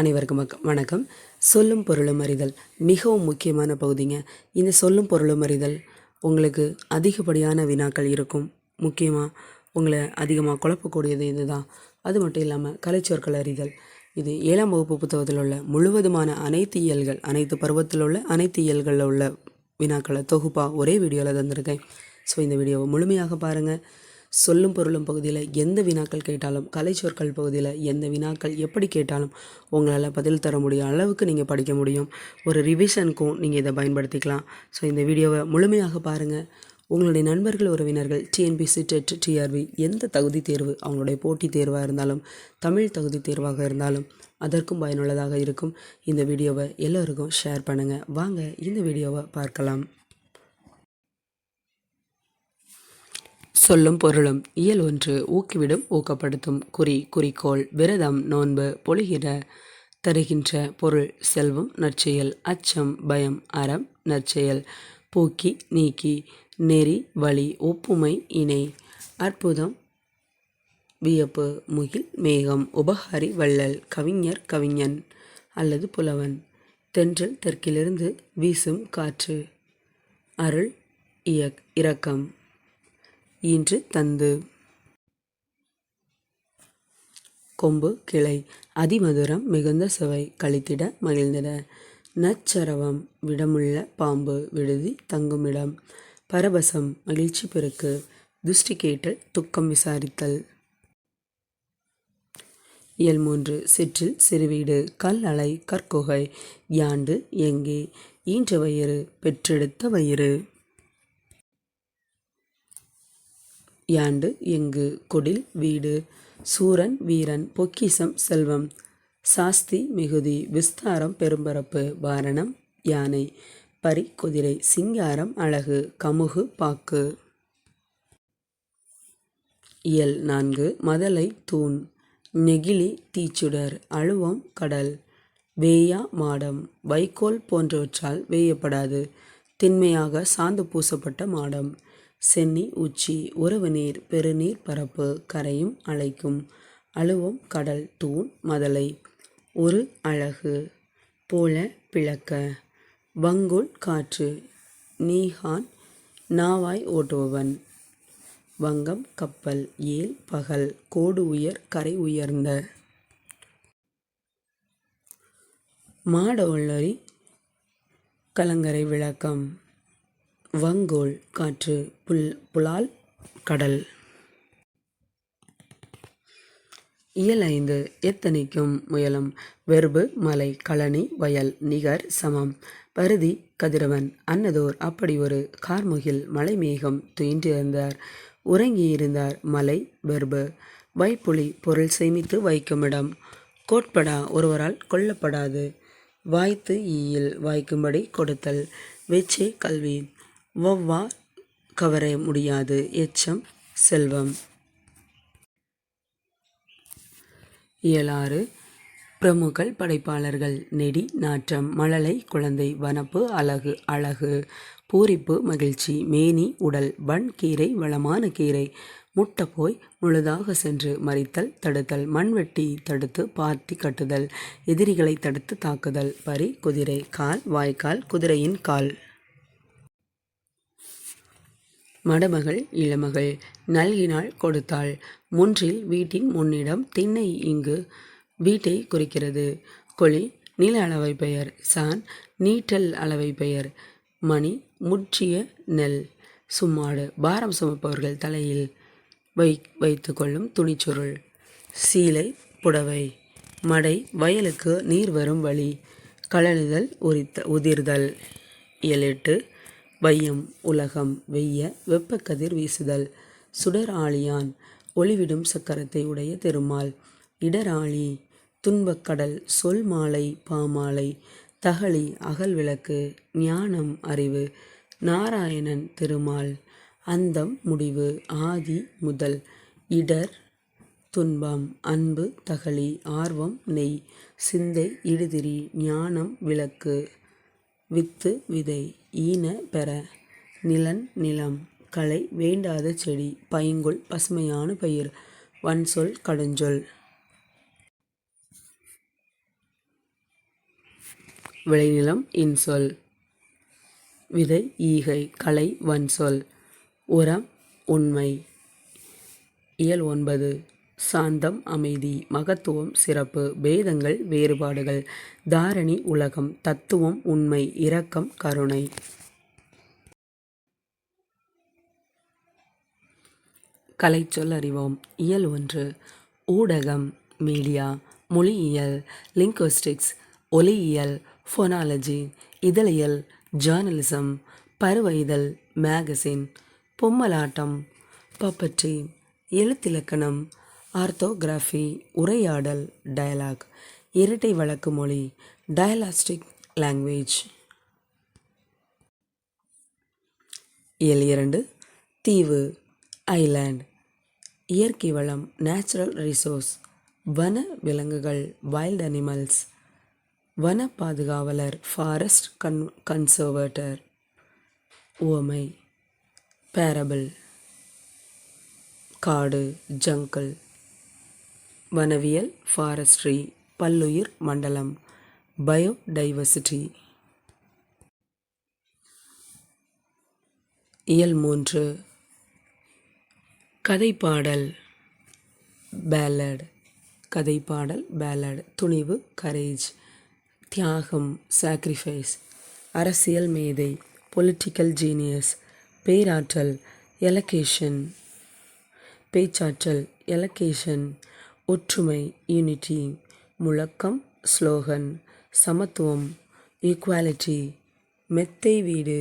அனைவருக்கும் வணக்கம். சொல்லும் பொருளும் அறிதல் மிகவும் முக்கியமான பகுதிங்க. இந்த சொல்லும் பொருளும் அறிதல் உங்களுக்கு அதிகப்படியான வினாக்கள் இருக்கும். முக்கியமாக உங்களை அதிகமாக குழப்பக்கூடியது இதுதான். அது மட்டும் இல்லாமல் கலைச்சொற்கள் அறிதல். இது ஏழாம் வகுப்பு புத்தகத்தில் உள்ள முழுவதுமான அனைத்து இயல்கள் அனைத்து பருவத்தில் உள்ள அனைத்து இயல்களில் உள்ள வினாக்களை தொகுப்பாக ஒரே வீடியோவில் தந்திருக்கேன். ஸோ இந்த வீடியோவை முழுமையாக பாருங்கள் சொல்லும் பொருளும் பகுதியில் எந்த வினாக்கள் கேட்டாலும் கலைச்சொற்கள் பகுதியில் எந்த வினாக்கள் எப்படி கேட்டாலும் உங்களால் பதில் தர முடியும் அளவுக்கு நீங்கள் படிக்க முடியும். ஒரு ரிவிஷனுக்கும் நீங்கள் இதை பயன்படுத்திக்கலாம். ஸோ இந்த வீடியோவை முழுமையாக பாருங்கள் உங்களுடைய நண்பர்கள் உறவினர்கள் டிஎன்பிசி டெட் டிஆர்பி எந்த தகுதி தேர்வு அவங்களுடைய போட்டித் தேர்வாக இருந்தாலும் தமிழ் தகுதி தேர்வாக இருந்தாலும் அதற்கும் பயனுள்ளதாக இருக்கும். இந்த வீடியோவை எல்லோருக்கும் ஷேர் பண்ணுங்கள் வாங்க இந்த வீடியோவை பார்க்கலாம். சொல்லும் பொருளும் இயல் ஒன்று ஊக்குவிடும் ஊக்கப்படுத்தும். குறி குறிக்கோள் விரதம் நோன்பு பொழிகிற தருகின்ற பொருள் செல்வம் நற்செயல் அச்சம் பயம் அறம் நற்செயல் போக்கி நீக்கி நெறி வழி ஒப்புமை இணை அற்புதம் வியப்பு முகில் மேகம் உபகாரி வள்ளல் கவிஞர் கவிஞன் அல்லது புலவன் தென்றல் தெற்கிலிருந்து வீசும் காற்று அருள் இயக் இரக்கம். ஈன்று தந்து. கொம்பு கிளை அதிமதுரம் மிகுந்த சுவை கழித்திட மகிழ்ந்திட. நச்சரவம் விடமுள்ள பாம்பு விடுதி தங்குமிடம். பரபசம் மகிழ்ச்சி பெருக்கு துஷ்டி கேட்டல் துக்கம் விசாரித்தல். இயல் மூன்று சிற்றில் சிறுவீடு கல் அலை கற்குகை யாண்டு எங்கே ஈன்ற வயிறு பெற்றெடுத்த வயிறு. யாண்டு எங்கு கொடில் வீடு சூரன் வீரன் பொக்கிசம் செல்வம். சாஸ்தி மிகுதி விஸ்தாரம் பெரும்பரப்பு வாரணம் யானை பரி குதிரை சிங்காரம் அழகு கமுகு பாக்கு. இயல் நான்கு மதலை தூண். நெகிழி தீச்சுடர் அழுவம் கடல். வேயா மாடம். வைக்கோல் போன்றவற்றால் வேயப்படாது. திண்மையாக சாந்து பூசப்பட்ட மாடம். சென்னி உச்சி உறவு நீர் பெருநீர் பரப்பு கரையும் அழைக்கும் அழுவம் கடல் தூண் மதலை. ஒரு அழகு போல பிளக்க. வங்குள் காற்று நீஹான் நாவாய் ஓட்டுபவன். வங்கம் கப்பல் ஏல் பகல் கோடு உயர் கரை உயர்ந்த. மாட கலங்கரை விளக்கம். வங்கோல் காற்று புல் புலால் கடல். இயல் ஐந்து எத்தனைக்கும் முயலும்? வெறுபு மலை களனி வயல் நிகர் சமம். பருதி கதிரவன் அன்னதோர் அப்படி ஒரு கார்முகில் மலைமேகம் துயின்றிருந்தார். உறங்கியிருந்தார் மலை வெறுபு வைப்புலி பொருள் சேமித்து வைக்குமிடம் கோட்படா ஒருவரால் கொல்லப்படாது. வாய்த்து ஈயில் வாய்க்கும்படி கொடுத்தல். வெச்சே கல்வி. வவ்வா கவர முடியாது. எச்சம் செல்வம். இயலாறு. பிரமுகள் படைப்பாளர்கள் நெடி நாற்றம் மழலை குழந்தை வனப்பு அழகு அழகு பூரிப்பு மகிழ்ச்சி மேனி உடல் வன் கீரை வளமான கீரை முட்டை போய் முழுதாக சென்று மறித்தல் தடுத்தல் மண்வெட்டி தடுத்து பார்த்தி கட்டுதல் எதிரிகளை தடுத்து தாக்குதல் பரி குதிரை கால் வாய்க்கால் குதிரையின் கால். மடமகள் இளமகள் நல்கினாள் கொடுத்தாள். முன்றில் வீட்டின் முன்னிடம் திண்ணை இங்கு வீட்டை குறிக்கிறது. கொழி நில அளவை பெயர். சான் நீட்டல் அளவை பெயர். மணி முற்றிய நெல். சும்மாடு பாரம் சுமப்பவர்கள் தலையில் வை வைத்து கொள்ளும் துணிச்சுருள். சீலை புடவை. மடை வயலுக்கு நீர் வரும் வழி. கழலுதல் உரித்த உதிர்தல். எட்டு வையம் உலகம் வெய்ய வெப்பக்கதிர் வீசுதல். சுடர் ஆழியான் ஒளிவிடும் சக்கரத்தை உடைய திருமால். இடராளி துன்பக்கடல் சொல் மாலை பாமாலை தகளி அகல் விளக்கு ஞானம் அறிவு நாராயணன் திருமால். அந்தம் முடிவு ஆதி முதல். இடர் துன்பம் அன்பு தகளி ஆர்வம் நெய் சிந்தை இடுதிரி ஞானம் விளக்கு வித்து விதை. ஈன பெற. நிலன் நிலம். களை வேண்டாத செடி. பைங்குள் பசுமையான பயிர். வன்சொல் கடுஞ்சொல். விளைநிலம் இன்சொல். விதை ஈகை. கலை வன்சொல். உரம் உண்மை. இயல் ஒன்பது. சாந்தம் அமைதி மகத்துவம் சிறப்பு பேதங்கள் வேறுபாடுகள் தாரணி உலகம் தத்துவம் உண்மை இரக்கம் கருணை. கலைச்சொல் அறிவோம். இயல் ஒன்று. ஊடகம் மீடியா மொழியியல் லிங்குவிஸ்டிக்ஸ் ஒலியியல் ஃபோனாலஜி இதழியல் ஜேர்னலிசம் பருவ இதழ் மேகசின் பொம்மலாட்டம் பப்பட்ரி எழுத்திலக்கணம் ஆர்த்தோகிராஃபி உரையாடல் டயலாக் இரட்டை வழக்கு மொழி டயலாஸ்டிக் லாங்குவேஜ். இயல் இரண்டு தீவு ஐலேண்ட் இயற்கை வளம் நேச்சுரல் ரிசோர்ஸ் வன விலங்குகள் வைல்ட் அனிமல்ஸ் வன பாதுகாவலர் ஃபாரஸ்ட் கன் கன்சர்வேட்டர் உவமை பேரபிள் காடு ஜங்கிள் வனவியல் ஃபாரஸ்ட்ரி பல்லுயிர் மண்டலம் பயோடைவர்சிட்டி இயல் மூன்று கதைப்பாடல் பேலட் கதைப்பாடல் பேலட் துணிவு கரேஜ் தியாகம் சாக்ரிஃபைஸ் அரசியல் மேதை பொலிட்டிக்கல் ஜீனியஸ் பேராற்றல் எலகேஷன் பேச்சாற்றல் எலகேஷன் ஒற்றுமை யூனிட்டி முழக்கம் ஸ்லோகன் சமத்துவம் ஈக்குவாலிட்டி மெத்தை வீடு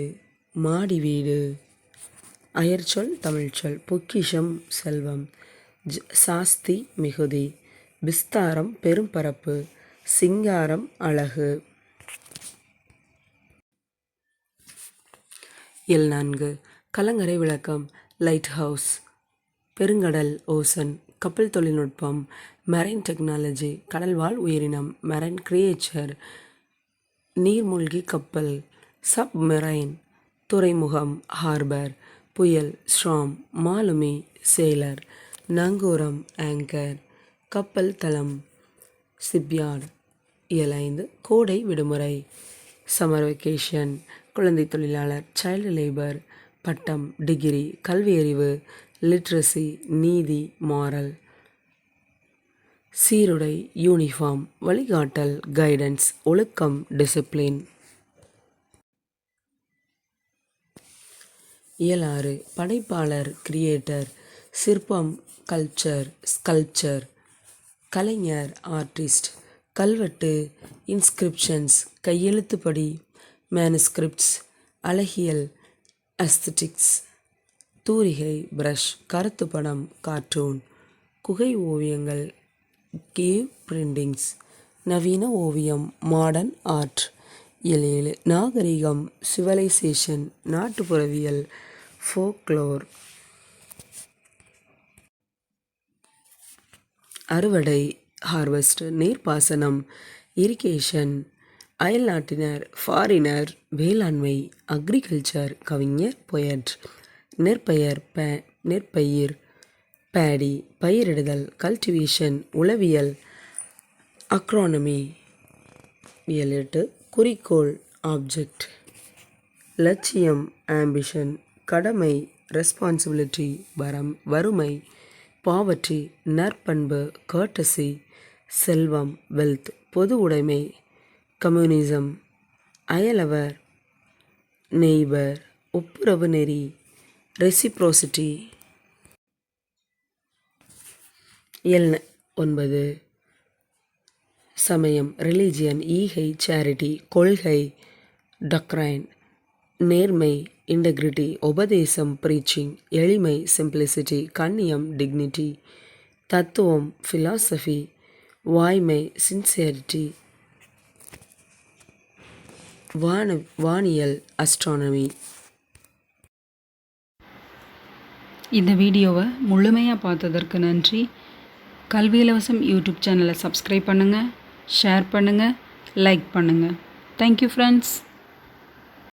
மாடி வீடு. அயர்ச்சொல் தமிழ்ச்சொல் பொக்கிஷம் செல்வம் ஜ சாஸ்தி மிகுதி விஸ்தாரம் பெரும்பரப்பு சிங்காரம் அழகு. எல் நான்கு கலங்கரை விளக்கம் லைட் ஹவுஸ் பெருங்கடல் ஓசன். கப்பல் தொழில்நுட்பம் மெரைன் டெக்னாலஜி கடல்வாழ் உயிரினம் மெரைன் கிரியேச்சர் நீர்மூழ்கி கப்பல் சப்மெரைன் துறைமுகம் ஹார்பர் புயல் ஸ்ட்ராம் மாலுமி சேலர் நங்கூரம் ஆங்கர் கப்பல் தளம் சிப்யார்ட் ஏழைந்து கோடை விடுமுறை சம்மர் வெக்கேஷன் குழந்தை தொழிலாளர் சைல்டு லேபர் பட்டம் டிகிரி கல்வியறிவு லிட்ரஸி நீதி மாரல் சீருடை யூனிஃபார்ம் வழிகாட்டல் கைடன்ஸ் ஒழுக்கம் டிசிப்ளின் இயலாறு படைப்பாளர் கிரியேட்டர் சிற்பம் கல்ச்சர் ஸ்கல்ப்சர் கலைஞர் ஆர்டிஸ்ட் கல்வெட்டு இன்ஸ்கிரிப்ஷன்ஸ் கையெழுத்துப்படி மேனுஸ்கிரிப்ட்ஸ் அழகியல் அஸ்தட்டிக்ஸ் தூரிகை பிரஷ் கருத்து படம் கார்ட்டூன் குகை ஓவியங்கள் கேவ் பிரிண்டிங்ஸ் நவீன ஓவியம் மாடர்ன் ஆர்ட் ஏழு நாகரிகம் சிவலைசேஷன் நாட்டுப்புறவியல் ஃபோக்லோர் அறுவடை ஹார்வெஸ்ட் நீர்ப்பாசனம் இரிகேஷன் அயல்நாட்டினர் ஃபாரினர் வேளாண்மை அக்ரிகல்ச்சர் கவிஞர் பொயட் நெற்பெயர் பே நெற்பயிர் பேடி பயிரிடுதல் கல்டிவேஷன் உளவியல் அக்ரானமி இயல் எட்டு குறிக்கோள் ஆப்ஜெக்ட் லட்சியம் ஆம்பிஷன் கடமை ரெஸ்பான்சிபிலிட்டி வரம் வறுமை பாவற்றி நற்பண்பு கர்டசி செல்வம் வெல்த் பொது உடைமை கம்யூனிசம் அயலவர் நெய்பர் ஒப்புரவு நெறி ரெசிப்ரோசிட்டி. எல் ஒன்பது. சமயம் ரிலீஜியன் ஈகை சேரிட்டி கொள்கை டக்ரைன் நேர்மை இன்டெகிரிட்டி உபதேசம் ப்ரீச்சிங் எளிமை சிம்பிளிசிட்டி கண்ணியம் டிக்னிட்டி தத்துவம் ஃபிலாசபி வாய்மை சின்சியரிட்டி வான வானியல் அஸ்ட்ரானமி இந்த வீடியோவை முழுமையாக பார்த்ததற்கு நன்றி. கல்வி இலவசம் யூடியூப் சேனலை சப்ஸ்கிரைப் பண்ணுங்கள் ஷேர் பண்ணுங்கள் லைக் பண்ணுங்கள் தேங்க்யூ ஃப்ரெண்ட்ஸ்